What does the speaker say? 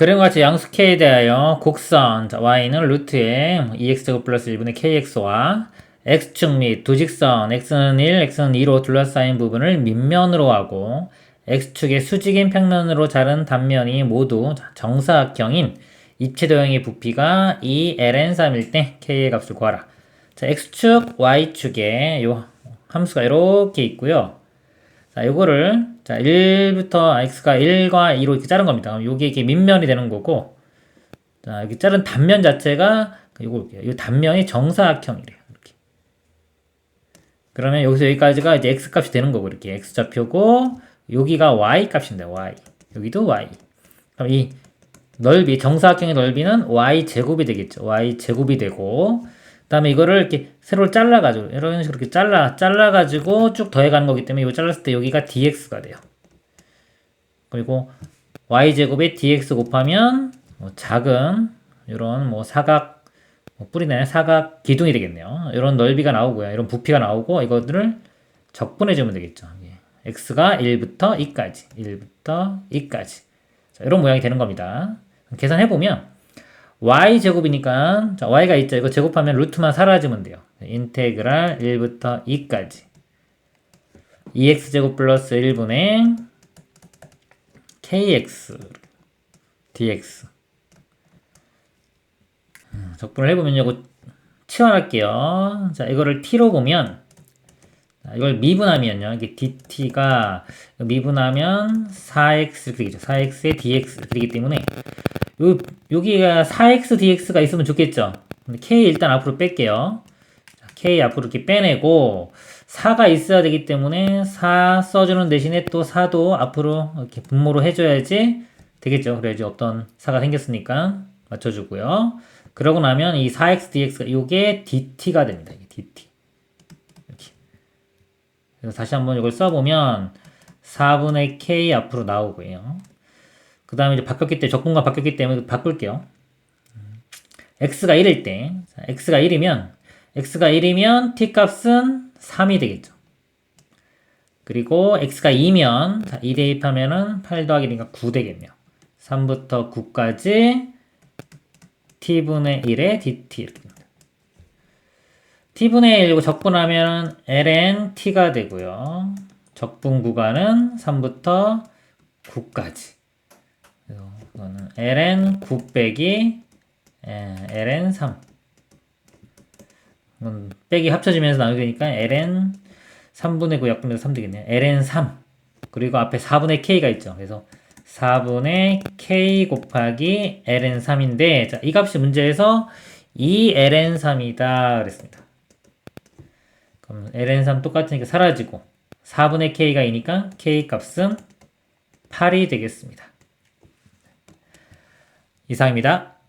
것 같이 양수 k에 대하여 곡선 자, y는 루트에 2x제곱 플러스 1분의 kx와 x축 및두 직선 x는 1, x는 2로 둘러싸인 부분을 밑면으로 하고 x축의 수직인 평면으로 자른 단면이 모두 정사각형인 입체 도형의 부피가 2ln3일 때 k의 값을 구하라. 자, x축, y축에 요 함수가 이렇게 있고요. 자, 요거를 자, 1부터 x가 1과 2로 이렇게 자른 겁니다. 그럼 요게 이렇게 밑면이 되는 거고 자, 여기 자른 단면 자체가 요거 볼게요. 요 단면이 정사각형이래요. 이렇게. 그러면 여기서 여기까지가 이제 x 값이 되는 거고 이렇게 x 좌표고 여기가 y 값인데 y. 여기도 y. 그럼 이 넓이 정사각형의 넓이는 y 제곱이 되겠죠. y 제곱이 되고 그 다음에 이거를 이렇게 세로 잘라가지고 이런 식으로 이렇게 잘라 잘라가지고 쭉 더해가는 거기 때문에 이거 잘랐을 때 여기가 dx가 돼요. 그리고 y 제곱에 dx 곱하면 뭐 작은 이런 뭐 사각 뭐 뿌리네 사각 기둥이 되겠네요. 이런 넓이가 나오고요. 이런 부피가 나오고 이것들을 적분해 주면 되겠죠. 예. x가 1부터 2까지 1부터 2까지 자, 이런 모양이 되는 겁니다. 계산해 보면 y 제곱이니까 자, y가 있죠. 이거 제곱하면 루트만 사라지면 돼요. 인테그랄 1부터 2까지 2x 제곱 플러스 1분의 kx dx 음, 적분을 해보면 이거 치환할게요. 자, 이거를 t로 보면 자, 이걸 미분하면요. 이게 dt가 미분하면 4x 이렇게 되겠죠. 4x에 dx 이렇게 되기 때문에 요, 여기가 4x dx가 있으면 좋겠죠. k 일단 앞으로 뺄게요. 자, k 앞으로 이렇게 빼내고 4가 있어야 되기 때문에 4 써주는 대신에 또 4도 앞으로 이렇게 분모로 해줘야지 되겠죠. 그래야지 어떤 4가 생겼으니까 맞춰주고요. 그러고 나면 이 4x dx가 이게 dt가 됩니다. 이게 dt. 이렇게. 그래서 다시 한번 이걸 써보면 4분의 k 앞으로 나오고요. 그 다음에 이제 바뀌었기 때문에 적분과 바뀌었기 때문에 바꿀게요. x가 1일 때, 자, x가 1이면 x가 1이면 t 값은 3이 되겠죠. 그리고 x가 2면 자, 2 대입하면은 8 더하기 1이니까 9 되겠네요. 3부터 9까지 t분의 1의 dt 이렇게 됩니다. t분의 1 이고 적분하면 ln t가 되고요. 적분 구간은 3부터 9까지. 그래서 이거는 ln 9 빼기 예, ln 3. 이건 빼기 합쳐지면서 나오게 되니까 ln 3분의 9 약분해서 3 되겠네요. ln 3. 그리고 앞에 4분의 k가 있죠. 그래서 4분의 k 곱하기 ln 3인데 자, 이 값이 문제에서 2ln 3이다 그랬습니다. 그럼 ln 3 똑같으니까 사라지고 4분의 k가 2니까 k 값은 8이 되겠습니다. 이상입니다.